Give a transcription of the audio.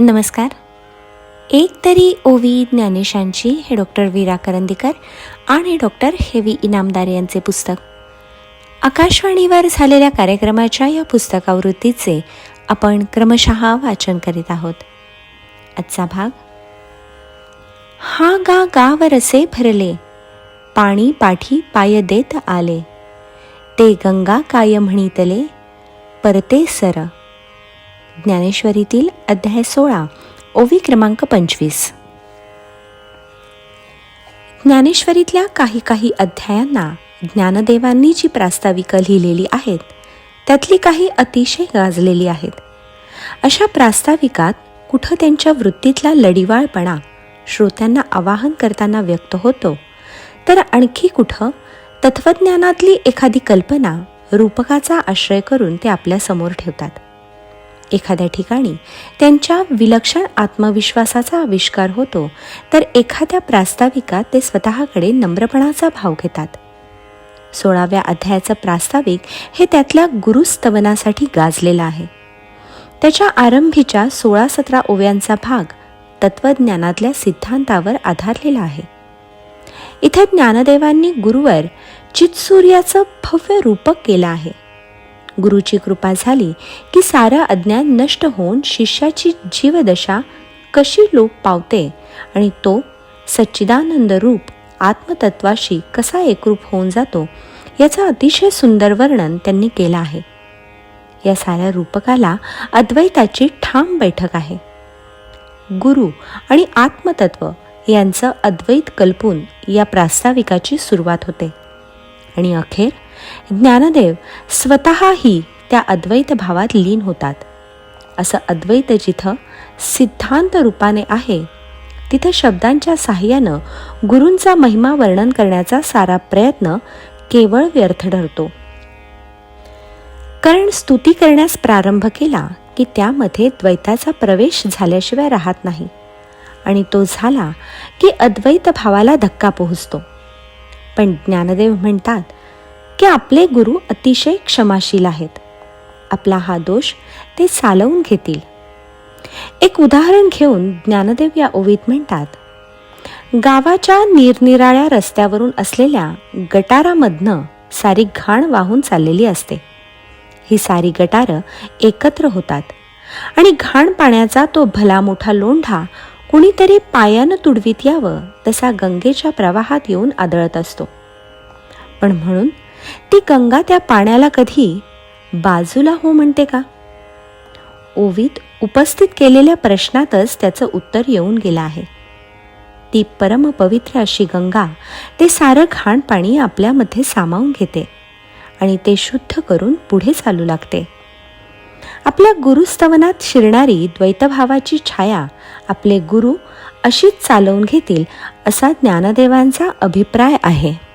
नमस्कार. एक तरी ओवी ज्ञानेशांची हे डॉक्टर वीरा करंदीकर आणि डॉक्टर हेवी इनामदार यांचे पुस्तक. आकाशवाणीवर झालेल्या कार्यक्रमाच्या या पुस्तकावृत्तीचे आपण क्रमशः वाचन करीत आहोत. आजचा भाग हा गा गावर असे भरले पाणी पाठी पाय देत आले ते गंगा काय म्हणितले परते सर ज्ञानेश्वरीतील अध्याय सोळा ओवी क्रमांक पंचवीस. ज्ञानेश्वरीतल्या काही काही अध्यायांना ज्ञानदेवांनी जी प्रास्ताविकं लिहिलेली आहेत त्यातली काही अतिशय गाजलेली आहेत. अशा प्रास्ताविकात कुठं त्यांच्या वृत्तीतला लढिवाळपणा श्रोत्यांना आवाहन करताना व्यक्त होतो तर आणखी कुठं तत्वज्ञानातली एखादी कल्पना रूपकाचा आश्रय करून ते आपल्यासमोर ठेवतात. एखाद्या ठिकाणी त्यांच्या विलक्षण आत्मविश्वासाचा आविष्कार होतो तर एखाद्या प्रास्ताविकात ते स्वतःकडे नम्रपणाचा भाव घेतात. सोळाव्या अध्यायाचं प्रास्ताविक हे त्यातल्या गुरुस्तवनासाठी गाजलेलं आहे. त्याच्या आरंभीच्या सोळा सतरा ओव्यांचा भाग तत्वज्ञानातल्या सिद्धांतावर आधारलेला आहे. इथे ज्ञानदेवांनी गुरुवर चित्सूर्याचं भव्य रूपक केलं आहे. गुरुची कृपा झाली की सारं अज्ञान नष्ट होऊन शिष्याची जीवदशा कशी लोप पावते आणि तो सच्चिदानंद रूप आत्मतत्वाशी कसा एकरूप होऊन जातो याचं अतिशय सुंदर वर्णन त्यांनी केलं आहे. या साऱ्या रूपकाला अद्वैताची ठाम बैठक आहे. गुरु आणि आत्मतत्व यांचं अद्वैत कल्पून या प्रास्ताविकाची सुरुवात होते. आणि अखेर ज्ञानदेव स्वतःही त्या अद्वैत भावात लीन होतात. असं अद्वैत जिथं सिद्धांत रूपाने आहे तिथं शब्दांच्या साह्यानं गुरूंचा महिमा वर्णन करण्याचा सारा प्रयत्न केवळ व्यर्थ ठरतो. कारण स्तुती करण्यास प्रारंभ केला की त्यामध्ये द्वैताचा प्रवेश झाल्याशिवाय राहत नाही आणि तो झाला की अद्वैत भावाला धक्का पोहोचतो. पण ज्ञानदेव म्हणतात की आपले गुरु अतिशय क्षमाशील आहेत. आपला हा दोष ते चालवून घेतील. एक उदाहरण घेऊन ज्ञानदेव या ओवीत म्हणतात गावाच्या निरनिराळ्या रस्त्यावरून असलेल्या गटारामधनं सारी घाण वाहून चाललेली असते. ही सारी गटारं एकत्र होतात आणि घाण पाण्याचा तो भला मोठा लोंढा कुणीतरी पायानं तुडवीत यावं तसा गंगेच्या प्रवाहात येऊन आदळत असतो. पण म्हणून ती गंगा त्या पाण्याला कधी बाजूला हो म्हणते का? ओवीत उपस्थित केलेल्या प्रश्नातच त्याचं उत्तर येऊन गेलं आहे. ती परमपवित्र अशी गंगा ते सारं घाण पाणी आपल्यामध्ये सामावून घेते आणि ते शुद्ध करून पुढे चालू लागते. आपल्या गुरुस्तवनात शिरणारी द्वैतभावाची छाया आपले गुरु अशीच चालवून घेतील असा ज्ञानदेवांचा अभिप्राय आहे.